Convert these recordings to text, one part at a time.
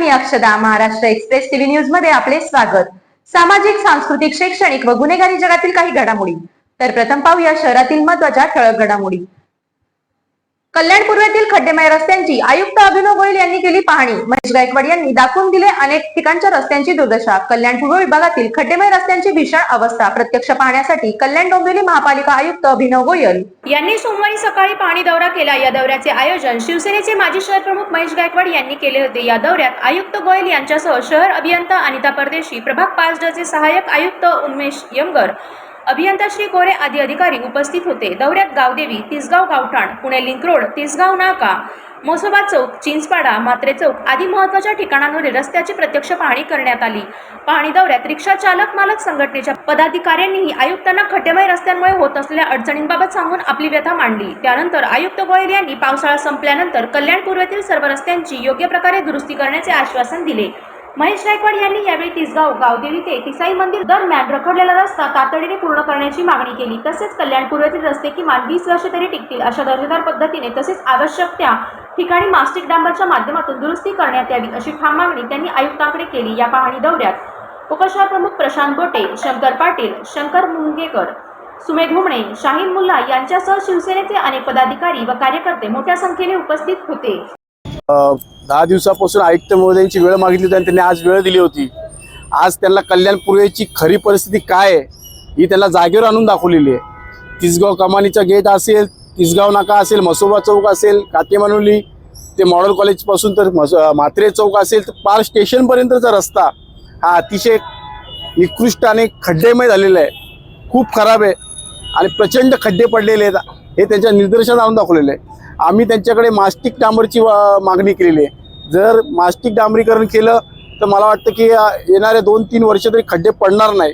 मी अक्षदा Maharashtra express TV न्यूजमध्ये आपले स्वागत. सामाजिक सांस्कृतिक शैक्षणिक व गुन्हेगारी जगातील काही घडामोडी. तर प्रथम पाहूया शहरातील महत्त्वाच्या ठळक घडामोडी. कल्याण पूर्वेतील खड्डेमय रस्त्यांची आयुक्त अभिनव गोयल यांनी केली पाहणी. महेश गायकवाड यांनी दाखवून दिले अनेक ठिकाणच्या रस्त्यांची दुर्दशा. कल्याण पूर्व विभागातील खड्डेमय रस्त्यांची भीषण अवस्था. प्रत्यक्ष पाहण्यासाठी कल्याण डोंबिवली महापालिका आयुक्त अभिनव गोयल. यांनी सोमवारी सकाळी पाहणी दौरा केला. या दौऱ्याचे आयोजन शिवसेनेचे माजी शहर प्रमुख महेश गायकवाड यांनी केले होते. या दौऱ्यात आयुक्त गोयल यांच्यासह शहर अभियंता अनिता परदेशी प्रभाग पाच डचे सहाय्यक आयुक्त उन्मेश यमगर अभियंता श्री गोरे आदी अधिकारी उपस्थित होते. दौऱ्यात गावदेवी तिसगाव गावठाण पुणे लिंक रोड तिसगाव नाका मोसोबा चौक चिंचपाडा मात्रे चौक आदी महत्त्वाच्या ठिकाणांवरील रस्त्याची प्रत्यक्ष पाहणी करण्यात आली. पाहणी दौऱ्यात रिक्षा चालक मालक संघटनेच्या पदाधिकाऱ्यांनीही आयुक्तांना खटेमय रस्त्यांमुळे होत असलेल्या अडचणींबाबत सांगून आपली व्यथा मांडली. त्यानंतर आयुक्त गोयल यांनी पावसाळा संपल्यानंतर कल्याण पूर्वेतील सर्व रस्त्यांची योग्य प्रकारे दुरुस्ती करण्याचे आश्वासन दिले. महेश गायकवाड यांनी यावेळी तिसगाव गावदेवी ते तिसाई मंदिर दरम्यान रखडलेला रस्ता तातडीने पूर्ण करण्याची मागणी केली. तसेच कल्याण पूर्वेतील रस्ते किमान वीस वर्ष तरी टिकतील अशा दर्जेदार पद्धतीने तसेच आवश्यक त्या ठिकाणी मास्टिक डांबरच्या माध्यमातून दुरुस्ती करण्यात यावी अशी ठाम मागणी त्यांनी आयुक्तांकडे केली. या पाहणी दौऱ्यात उपशहर प्रमुख प्रशांत गोटे शंकर पाटील शंकर मुंगेकर सुमेध हुमणे शाहीन मुल्ला यांच्यासह शिवसेनेचे अनेक पदाधिकारी व कार्यकर्ते मोठ्या संख्येने उपस्थित होते. दहा दिवसापासून आयुक्त महोदयांची वेळ मागितली होती आणि त्यांनी आज वेळ दिली होती. आज त्यांना कल्याणपूर्वेची खरी परिस्थिती काय आहे ही त्यांना जागेवर आणून दाखवलेली आहे. तिसगाव कमानीचा गेट असेल तिसगाव नाका असेल मसोबा चौक असेल कातेमानुली ते मॉडेल कॉलेजपासून तर मस म्हात्रे चौक असेल तर पार स्टेशनपर्यंतचा रस्ता हा अतिशय निकृष्ट आणि खड्डेमय झालेला आहे. खूप खराब आहे आणि प्रचंड खड्डे पडलेले आहेत हे त्यांच्या निदर्शनात आणून दाखवलेलं आहे. आम्ही त्यांच्याकडे मास्टिक डांबरची वा- मागणी केलेली आहे. जर मास्टिक डांबरीकरण केलं तर मला वाटतं की येणाऱ्या येणारे दोन तीन वर्ष तरी खड्डे पडणार नाही.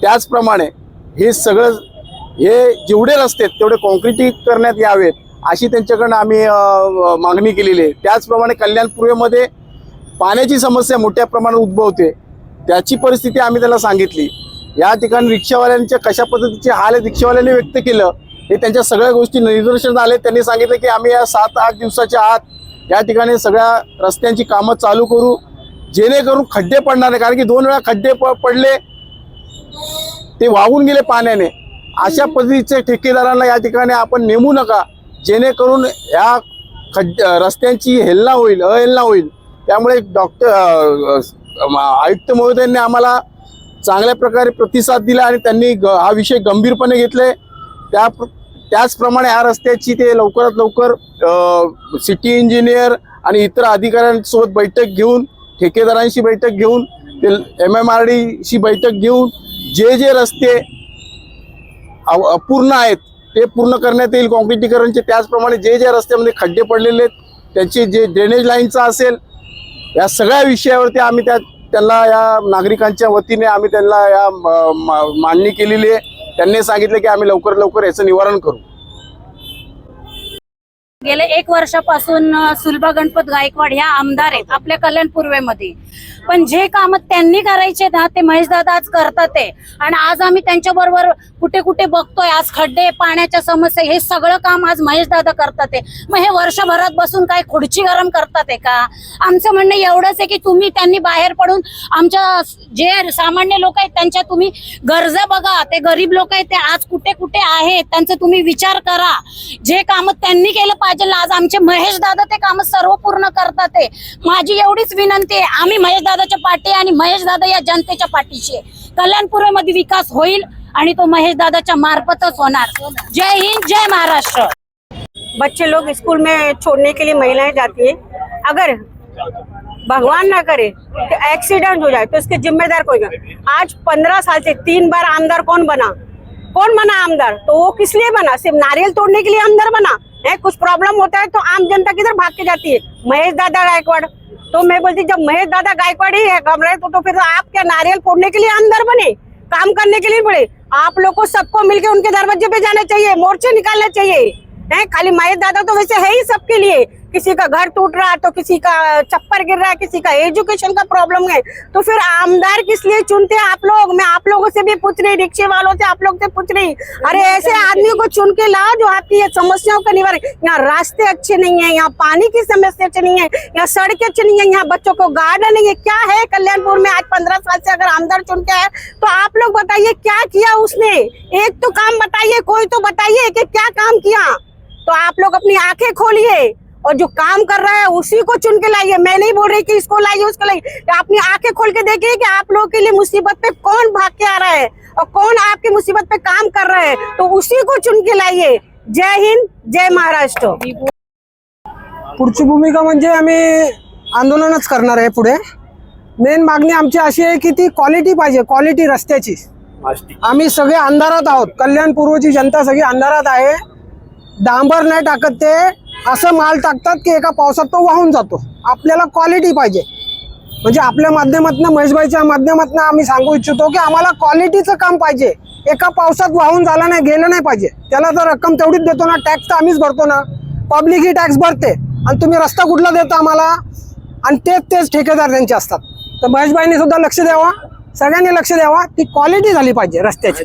त्याचप्रमाणे हे सगळं हे जेवढे रस्ते आहेत तेवढे कॉन्क्रिटी करण्यात यावेत अशी त्यांच्याकडनं आम्ही मागणी केलेली आहे. त्याचप्रमाणे कल्याण पूर्वेमध्ये पाण्याची समस्या मोठ्या प्रमाणात उद्भवते त्याची परिस्थिती आम्ही त्याला सांगितली. या ठिकाणी रिक्षावाल्यांच्या कशा पद्धतीचे हाल रिक्षावाल्यांनी व्यक्त केलं. हे त्यांच्या सगळ्या गोष्टी निदर्शन आले. त्यांनी सांगितलं की आम्ही या सात आठ दिवसाच्या आत या ठिकाणी सगळ्या रस्त्यांची कामं चालू करू. जेणेकरून खड्डे पडणार नाही. कारण की दोन वेळा खड्डे प- पडले ते वाहून गेले पाण्याने. अशा पद्धतीचे ठेकेदारांना या ठिकाणी आपण नेमू नका. जेणेकरून या खड्ड रस्त्यांची हेलना होईल अहेलना होईल. त्यामुळे डॉक्टर आयुक्त महोदयांनी आम्हाला चांगल्या प्रकारे प्रतिसाद दिला आणि त्यांनी ग हा विषय गंभीरपणे घेतले त्या त्याचप्रमाणे या रस्त्याची ते लवकरात लवकर सिटी इंजिनियर आणि इतर अधिकाऱ्यांसोबत बैठक घेऊन ठेकेदारांशी बैठक घेऊन ते एम एम आर डीशी बैठक घेऊन जे जे रस्ते अव- अपूर्ण आहेत ते पूर्ण करण्यात येईल कॉन्क्रिटीकरणचे. त्याचप्रमाणे जे जे रस्त्यामध्ये खड्डे पडलेले आहेत त्यांचे जे ड्रेनेज लाईनचं असेल या सगळ्या विषयावरती आम्ही त्या त्यांना या नागरिकांच्या वतीने आम्ही त्यांना या म- मा- मांडणी केलेली आहे. त्यांनी सांगितलं की आम्ही लवकर लवकर याचं निवारण करू. गेले एक वर्षापासून सुलभा गणपत गायकवाड ह्या आमदार आहेत आपल्या कल्याण पूर्वेमध्ये पण जे काम त्यांनी करायचे ना ते महेशदादा आज करतात ते. आणि आज आम्ही त्यांच्या बरोबर कुठे कुठे बघतोय आज खड्डे पाण्याच्या समस्या हे सगळं काम आज महेशदादा करतात ते. मग हे वर्षभरात बसून काय खुर्ची गरम करतात का? आमचं म्हणणं एवढंच आहे की तुम्ही त्यांनी बाहेर पडून आमच्या जे सामान्य लोक आहेत त्यांच्या तुम्ही गरजा बघा. ते गरीब लोक आहेत ते आज कुठे कुठे आहेत त्यांचा तुम्ही विचार करा. जे काम त्यांनी केलं पाहिजे आज आमचे महेश दादा ते काम सर्व पूर्ण करतात माझी एवढीच विनंती आहे आम्ही महेश दादाच्या पाठी आणि महेश दादा या जनतेच्या पाठीशी आहे. कल्याणपूर्वेमध्ये विकास होईल आणि तो महेश दादाच्या मार्फतच होणार. जय हिंद जय महाराष्ट्र. बच्चे लोग स्कूल में छोड़ने के लिए महिलाएं जाती है। अगर भगवान ना करे तो एक्सीडेंट हो जाए तो इसके जिम्मेदार कोई नहीं। आज पंद्रह साल से तीन बार आमदार कौन बना? कौन बना आमदार? तो वो किस लिए बना? सिर्फ नारियल तोड़ने के लिए आमदार बना? है कुछ प्रॉब्लम होता है तो आम जनता किधर भाग के जाती है? महेश दादा गायकवाड़. तो मैं बोलती जब महेश दादा गायकवाड़ ही है कमरे तो, तो फिर आप क्या नारियल फोड़ने के लिए आमदार बने काम करने के लिए बड़े आप लोग को सबको मिलके उनके दरवाजे पे जाना चाहिए मोर्चे निकालना चाहिए। है खाली महेश दादा तो वैसे है ही सबके लिए। किसी का घर टूट रहा है तो किसी का चप्पर गिर रहा है किसी का एजुकेशन का प्रॉब्लम है तो फिर आमदार किस लिए चुनते हैं आप लोग? मैं आप लोगों से भी पूछ रही रिक्शे वालों से आप लोग से पूछ रही। अरे ऐसे आदमी को चुन के लाओ जो आपकी ये समस्याओं का निवारण यहाँ रास्ते अच्छे नहीं है यहाँ पानी की समस्या अच्छी नहीं है यहाँ सड़कें अच्छी नहीं है यहाँ बच्चों को गार्डन नहीं है। क्या है कल्याणपुर में आज पंद्रह साल से अगर आमदार चुन के आए तो आप लोग बताइए क्या किया उसने? एक तो काम बताइए कोई तो बताइए कि क्या काम किया। तो आप लोग अपनी आँखें खोलिए। और जो काम कर रहा है उसी को चुन के लाइए। मैं नहीं बोल रही कि इसको लाइए उसको लाइए। अपनी आँखें खोल के देखिए कि आप लोगों के लिए मुसीबत पे कौन भाग के आ रहा है और कौन आपकी मुसीबत पे काम कर रहा है? तो उसी को चुन के लाइए। जय हिंद जय महाराष्ट्र। पुढची भूमिका म्हणजे आम्ही आंदोलनच करणार आहे पुढे. मेन मागणी आमची अशी आहे की ती क्वालिटी पाहिजे क्वालिटी रस्त्याची. आम्ही सगळे अंधारात आहोत. कल्याण पूर्वची जनता सगळी अंधारात आहे. डांबर नाही टाकत ते. असं माल टाकतात की एका पावसात तो वाहून जातो. आपल्याला क्वालिटी पाहिजे. म्हणजे आपल्या माध्यमातून महेशबाईच्या माध्यमातून आम्ही सांगू इच्छितो की आम्हाला क्वालिटीचं काम पाहिजे. एका पावसात वाहून झालं नाही गेलं नाही पाहिजे. त्याला तर रक्कम तेवढीच देतो ना टॅक्स तर आम्हीच भरतो ना. पब्लिक ही टॅक्स भरते. आणि तुम्ही रस्ता कुठला देता आम्हाला? आणि तेच तेच ठेकेदार त्यांचे असतात. तर महेशबाईंनी सुद्धा लक्ष द्यावा. सगळ्यांनी लक्ष द्यावा ती क्वालिटी झाली पाहिजे रस्त्याची.